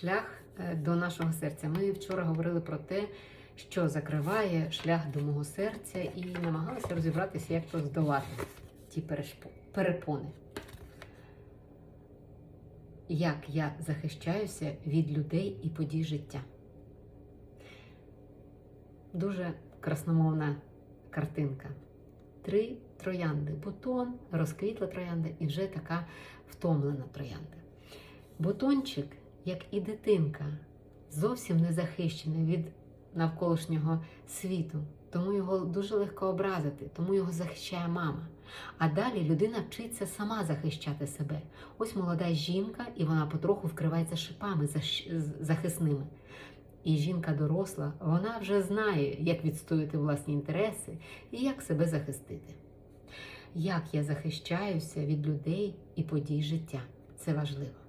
шлях е, до нашого серця. Ми вчора говорили про те, що закриває шлях до мого серця, і намагалися розібратися, як то здолати ті перепони. Як я захищаюся від людей і подій життя. Дуже красномовна картинка. Три троянди. Бутон, розквітла троянда і вже така втомлена троянда. Бутончик, як і дитинка, зовсім не захищений від навколишнього світу, тому його дуже легко образити, тому його захищає мама. А далі людина вчиться сама захищати себе. Ось молода жінка, і вона потроху вкривається шипами захисними. І жінка доросла, вона вже знає, як відстояти власні інтереси і як себе захистити. Як я захищаюся від людей і подій життя. Це важливо.